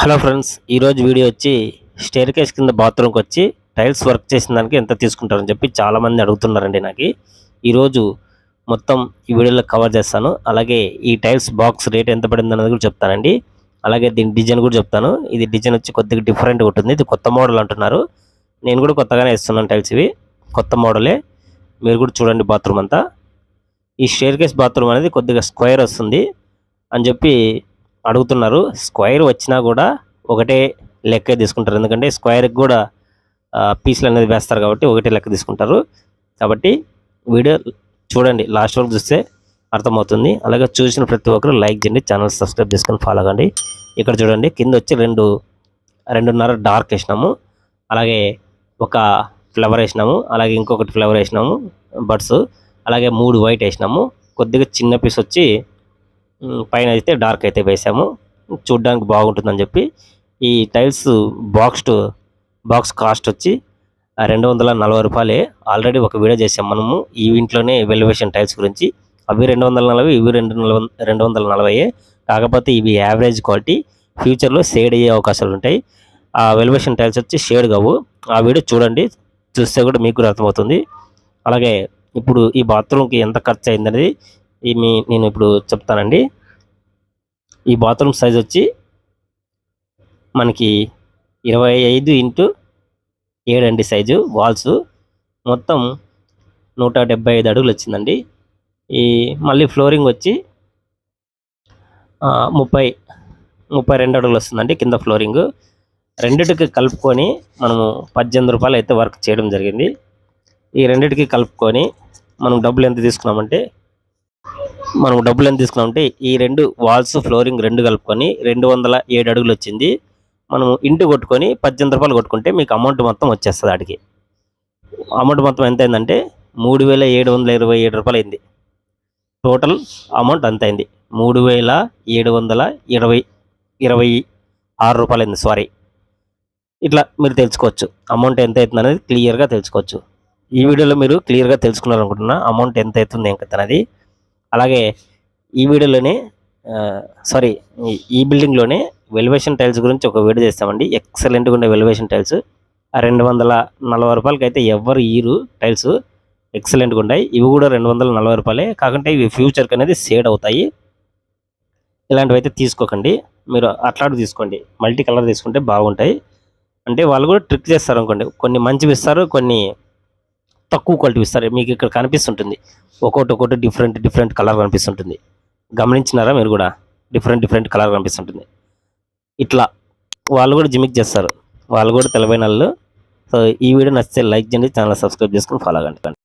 Hello friends ఈరోజు video వచ్చి staircase కింద బాత్రూమ్కి వచ్చి టైల్స్ వర్క్ చేసిన దానికి ఎంత తీసుకుంటారని చెప్పి చాలామంది అడుగుతున్నారండి నాకు. ఈరోజు మొత్తం ఈ వీడియోలో కవర్ చేస్తాను. అలాగే ఈ టైల్స్ బాక్స్ రేట్ ఎంత పడింది అనేది కూడా చెప్తానండి. అలాగే దీని డిజైన్ కూడా చెప్తాను. ఇది డిజైన్ వచ్చి కొద్దిగా డిఫరెంట్ ఉంటుంది. ఇది కొత్త మోడల్ అంటున్నారు. నేను కూడా కొత్తగానే ఇస్తున్నాను టైల్స్ ఇవి. కొత్త మోడలే మీరు కూడా చూడండి బాత్రూమ్ అంతా. ఈ స్టేర్ కేస్ బాత్రూమ్ అనేది కొద్దిగా స్క్వేర్ వస్తుంది అని చెప్పి అడుగుతున్నారు. స్క్వేర్ వచ్చినా కూడా ఒకటే లెక్క తీసుకుంటారు. ఎందుకంటే స్క్వేర్కి కూడా పీసులు అనేది వేస్తారు కాబట్టి ఒకటే లెక్క తీసుకుంటారు. కాబట్టి వీడియో చూడండి. లాస్ట్ వరకు చూస్తే అర్థమవుతుంది. అలాగే చూసిన ప్రతి ఒక్కరు లైక్ చేయండి. ఛానల్ సబ్స్క్రైబ్ చేసుకొని ఫాలో అవ్వండి ఇక్కడ చూడండి కింద వచ్చి రెండు రెండున్నర డార్క్ వేసినాము. అలాగే ఒక ఫ్లవర్ వేసినాము. అలాగే ఇంకొకటి ఫ్లవర్ వేసినాము. బడ్స్. అలాగే మూడు వైట్ వేసినాము. కొద్దిగా చిన్న పీస్ వచ్చి పైన అయితే డార్క్ అయితే వేసాము. చూడ్డానికి బాగుంటుందని చెప్పి ఈ tiles box to box cost వచ్చి ఆ, రెండు వందల నలభై రూపాయలే. ఆల్రెడీ ఒక వీడియో చేసాం మనము ఈ ఇంట్లోనే వెల్యువేషన్ టైల్స్ గురించి. అవి రెండు వందల నలభై ఇవి రెండు నలభై రెండు వందల నలభై కాకపోతే ఇవి యావరేజ్ క్వాలిటీ ఫ్యూచర్లో షేడ్ అయ్యే అవకాశాలు ఉంటాయి. ఆ వెల్యువేషన్ టైల్స్ వచ్చి షేడ్ కావు. ఆ వీడియో చూడండి చూస్తే కూడా మీకు అర్థమవుతుంది. అలాగే ఇప్పుడు ఈ బాత్రూమ్కి ఎంత ఖర్చు అయిందనేది ఈ మీ నేను ఇప్పుడు చెప్తానండి. ఈ బాత్రూమ్ సైజ్ వచ్చి మనకి ఇరవై ఐదు ఇంటూ ఏడండి సైజు వాల్స్. మొత్తం నూట డెబ్బై ఐదు అడుగులు వచ్చిందండి. ఈ మళ్ళీ ఫ్లోరింగ్ వచ్చి ముప్పై ముప్పై రెండు అడుగులు వస్తుందండి కింద ఫ్లోరింగ్. రెండిటికి కలుపుకొని మనము పద్దెనిమిది రూపాయలు అయితే వర్క్ చేయడం జరిగింది. ఈ రెండిటికి కలుపుకొని మనం డబ్బులు ఎంత తీసుకున్నామంటే మనం డబ్బులు ఎంత తీసుకున్నామంటే ఈ రెండు వాల్స్ ఫ్లోరింగ్ రెండు కలుపుకొని రెండు వందల ఏడు అడుగులు వచ్చింది. మనము ఇంటి కొట్టుకొని పద్దెనిమిది రూపాయలు కొట్టుకుంటే మీకు అమౌంట్ మొత్తం వచ్చేస్తుంది ఆడికి. అమౌంట్ మొత్తం ఎంత అయిందంటే మూడు వేల ఏడు వందల ఇరవై ఏడు రూపాయలు అయింది. టోటల్ అమౌంట్ అంత అయింది. మూడు వేల ఏడు వందల ఇరవై ఇరవై ఆరు రూపాయలు అయింది సారీ ఇట్లా మీరు తెలుసుకోవచ్చు. అమౌంట్ ఎంత అవుతుంది అనేది క్లియర్గా తెలుసుకోవచ్చు. ఈ వీడియోలో మీరు క్లియర్గా తెలుసుకున్నారనుకుంటున్నా అమౌంట్ ఎంత అవుతుంది ఏం కథ అనేది. అలాగే ఈ వీడియోలోనే సారీ ఈ బిల్డింగ్లోనే వెలివేషన్ టైల్స్ గురించి ఒక వీడియో చేస్తామండి. ఎక్సలెంట్గా ఉండే వెలివేషన్ టైల్స్ ఆ రెండు వందల నలభై రూపాయలకి అయితే ఎవరు ఈరు టైల్స్ ఎక్సలెంట్గా ఉన్నాయి ఇవి కూడా రెండు వందల నలభై రూపాయలే. కాకుంటే ఇవి ఫ్యూచర్కి అనేది సేడ్ అవుతాయి. ఇలాంటివి అయితే తీసుకోకండి. మీరు అట్లాంటి తీసుకోండి. మల్టీ కలర్ తీసుకుంటే బాగుంటాయి. అంటే వాళ్ళు కూడా ట్రిక్ చేస్తారు అనుకోండి కొన్ని మంచివి ఇస్తారు కొన్ని తక్కువ క్వాలిటీ ఇస్తారు. మీకు ఇక్కడ కనిపిస్తుంటుంది. ఒక్కొక్కటి ఒక్కొక్కటి డిఫరెంట్ డిఫరెంట్ కలర్ కనిపిస్తుంటుంది. గమనించినారా మీరు కూడా? డిఫరెంట్ డిఫరెంట్ కలర్ కనిపిస్తుంటుంది. ఇట్లా వాళ్ళు కూడా జిమిక్ చేస్తారు. వాళ్ళు కూడా తెలివైన వాళ్ళు సో ఈ వీడియో నచ్చితే లైక్ చేయండి ఛానల్ సబ్స్క్రైబ్ చేసుకొని ఫాలో అవ్వండి